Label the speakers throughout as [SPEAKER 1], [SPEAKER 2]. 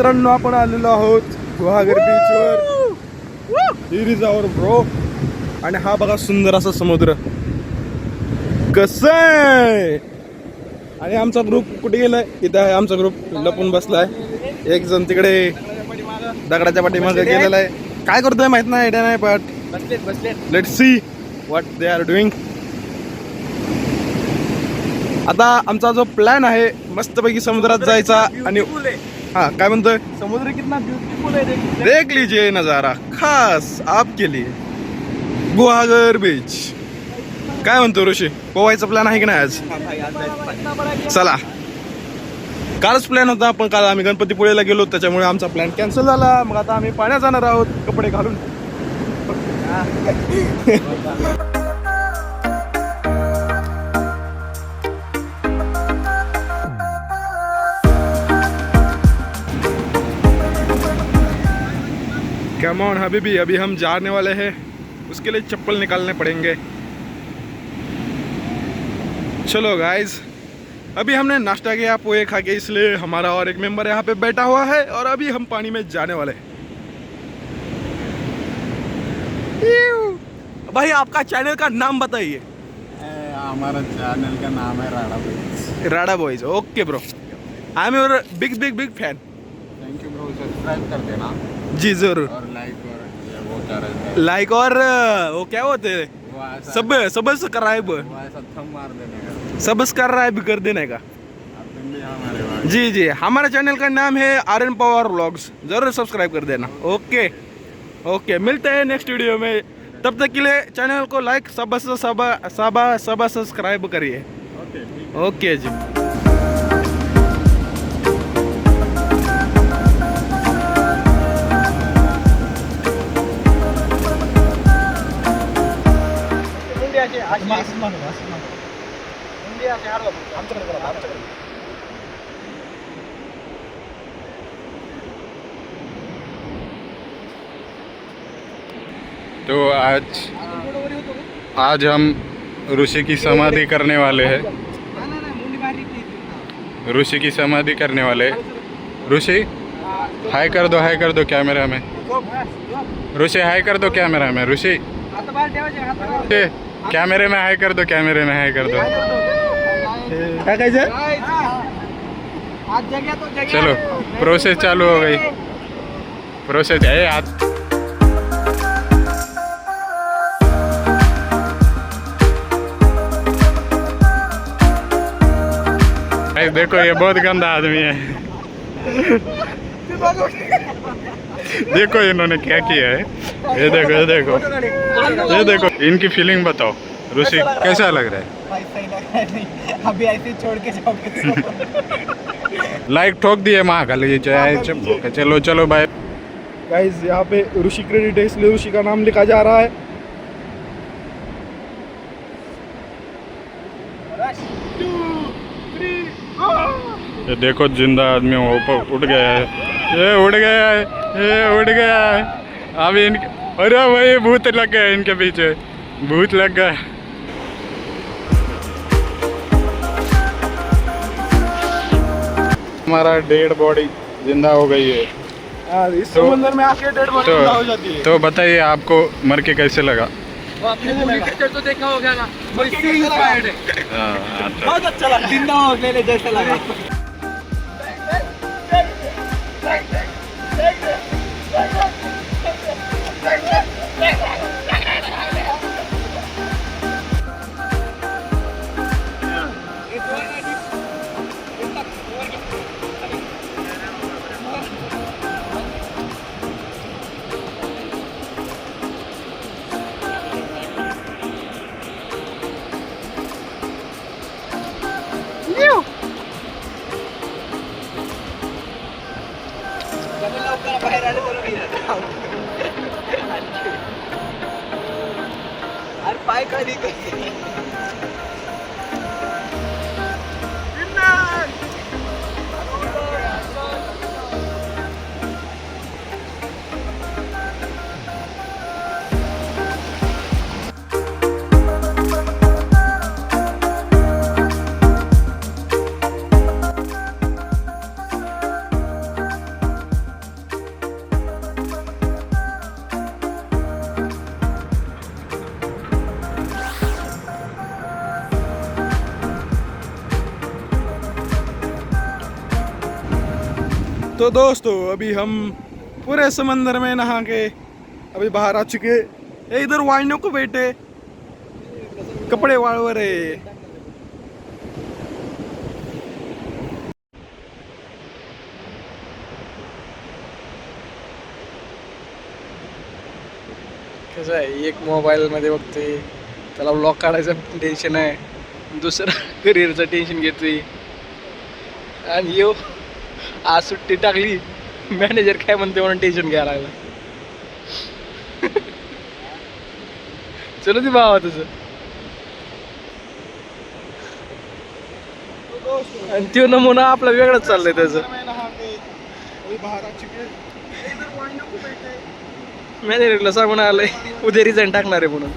[SPEAKER 1] मित्रांनो आपण आलेलो आहोत गुहागर बीचवर आवर ब्रो आणि हा बघा सुंदर असा समुद्र. कस आहे? आणि आमचा ग्रुप कुठे गेलाय? इथं आहे आमचा ग्रुप लपून बसलाय. एक जण तिकडे दगडाच्या पाठीमागे गेलेला आहे. काय करतोय माहीत नाही आयडिया नाही but let see what they are doing आता आमचा जो प्लॅन आहे मस्तपैकी समुद्रात जायचा आणि हा काय म्हणतोय?
[SPEAKER 2] समुद्र कितना ब्यूटीफुल है देख
[SPEAKER 1] देख लीजिए नजारा खास आपके लिए. गुहागर बीच काय म्हणतो ऋषी? पोवायचा प्लॅन आहे की नाही आज? चला. कालच प्लॅन होता पण काल आम्ही गणपतीपुळेला गेलो त्याच्यामुळे आमचा प्लॅन कॅन्सल झाला. मग आता आम्ही पाण्यात जाणार आहोत कपडे घालून. कम ऑन हबीबी अभी हम जाने वाले हैं। उसके लिए चप्पल निकालने पड़ेंगे। चलो गाइस अभी हमने नाश्ता किया पोहे खा के इसलिए हमारा और एक मेंबर यहाँ पे बैठा हुआ है और अभी हम पानी में जाने वाले हैं। भाई आपका चैनल का नाम बताइए।
[SPEAKER 2] हमारा चैनल का नाम है राणा भाई
[SPEAKER 1] राडा boys okay bro I am your big big big fan
[SPEAKER 2] thank you bro subscribe कर देना।
[SPEAKER 1] जी ज़रूर।
[SPEAKER 2] लाइक और वो क्या है?
[SPEAKER 1] होते हैं?
[SPEAKER 2] ऐसा
[SPEAKER 1] सब सब्सक्राइब सब्सक्राइब कर देने का।
[SPEAKER 2] भाई।
[SPEAKER 1] जी जी। हमारे चैनल का नाम है आर एन पवार व्लॉग्स ज़रूर सब्सक्राइब कर देना। ओके ओके मिलते हैं नेक्स्ट वीडियो में। तब तक के लिए चैनल को लाइक सब सब सब सब सब्सक्राइब करिए।
[SPEAKER 2] ओके
[SPEAKER 1] जी।
[SPEAKER 3] तो आज आज हम ऋषि की समाधि करने वाले हैं। ऋषि की समाधि करने वाले हैं। ऋषि हाय कर दो हाय कर दो कैमरा में। ऋषि हाय कर दो कैमरा में। ऋषि कैमरे में हाय कर दो कैमरे में हाय कर दो।
[SPEAKER 1] काय
[SPEAKER 3] चलो प्रोसेस चालू हो गई। प्रोसेस है आज भाई देखो ये बहुत गंदा आदमी है। देखो इन्होंने क्या किया है। ये देखो ये देखो। ये देखो इनकी फीलिंग बताओ। ऋषि कैसा लग रहा है?
[SPEAKER 2] अभी ऐसे छोड़ के जाओगे।
[SPEAKER 3] लाइक ठोक दिए माँ खा लीजिए चलो चलो भाई
[SPEAKER 1] गाइस यहाँ पे ऋषि क्रेडिट है इसलिए ऋषि का नाम लिखा जा रहा है।
[SPEAKER 3] ये देखो ज़िंदा आदमी ऊपर उठ गया है। ये उड़ गया है ये उड़ गया है। अभी इनके अरे भाई भूत लग गया इनके पीछे। भूत लग गया हमारा डेड बॉडी ज़िंदा हो गई है।
[SPEAKER 1] इस
[SPEAKER 3] तो-
[SPEAKER 1] समुंदर में आके डेड बॉडी
[SPEAKER 3] तो
[SPEAKER 1] हो जाती है।
[SPEAKER 3] तो बताइए आपको मर के कैसे लगा?
[SPEAKER 2] तो देखा होगा ना। वैसे ही है
[SPEAKER 3] हाँ, अच्छा।
[SPEAKER 2] बहुत अच्छा लगा। ज़िंदा हो गए जैसा लगा। Thank you. अरे पाय खाली
[SPEAKER 1] तो दोस्तों अभी हम पूरे समंदर में नहा के अभी बाहर आ चुके ए इधर वाळने को बैठे कपडे वाळवर आहे
[SPEAKER 2] कसं आहे एक मोबाईलमध्ये बघते त्याला ब्लॉक काढायचं टेन्शन आहे. दुसरं करिअरचं टेन्शन घेतोय. आणि यो आज सुट्टी टाकली. मॅनेजर काय म्हणते म्हणून टेन्शन घ्यायला लागला. चलो ती भावा तुझं. आणि तो नमुना आपला वेगळाच चाललाय त्याचं. मॅनेजरला सांगून आलंय उद्या रिझाईन टाकणार आहे म्हणून.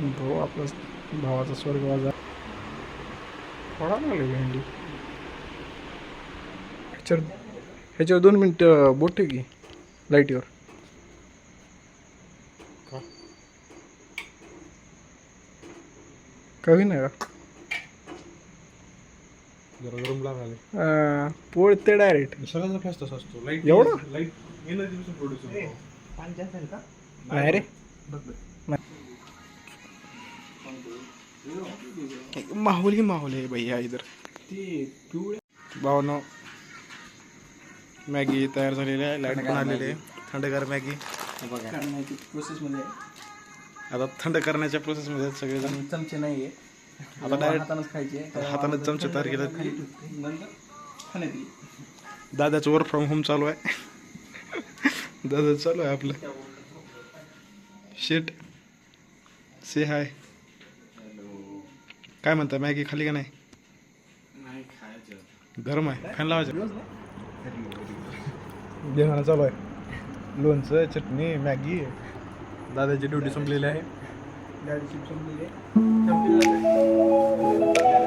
[SPEAKER 2] भाऊ आपला भावाचा स्वर्ग वाजा. थोडा लागले भेंडी. ह्याच्यावर ह्याच्यावर दोन मिनिटं बोट की लाईटीवर. कवी नाही का?
[SPEAKER 1] जरा गरम लागाले.
[SPEAKER 2] अं, पोळते डायरेक्ट
[SPEAKER 1] सगळ्यांचा फेस तसा असतो. लाइट
[SPEAKER 2] एवढं?
[SPEAKER 1] लाइट एनर्जी प्रोड्यूस
[SPEAKER 2] नाही रे.
[SPEAKER 1] माहौल ही माहौल है भैया इधर. भावनो मॅगी तयार झालेली आहे लाइट पण आलेली आहे. थंडगार मॅगी.
[SPEAKER 2] प्रोसेसमध्ये
[SPEAKER 1] आता थंड करण्याच्या प्रोसेसमध्ये आहेत सगळेजण.
[SPEAKER 2] चमचे नाही आहे
[SPEAKER 1] आता डायरेक्ट
[SPEAKER 2] हातानंच खायचे.
[SPEAKER 1] हाताने चमचे तयार केले दादाचं वर्क फ्रॉम होम चालू आहे. दादा चालू आहे आपलं. शेट से हाय काय म्हणता मॅगी खाली का नाही? गरम आहे. फॅन लावायचं. जेवण चालू आहे. लोणचं चटणी मॅगी. दादाची ड्युटी
[SPEAKER 2] संपलेली आहे. संपलेली आहे.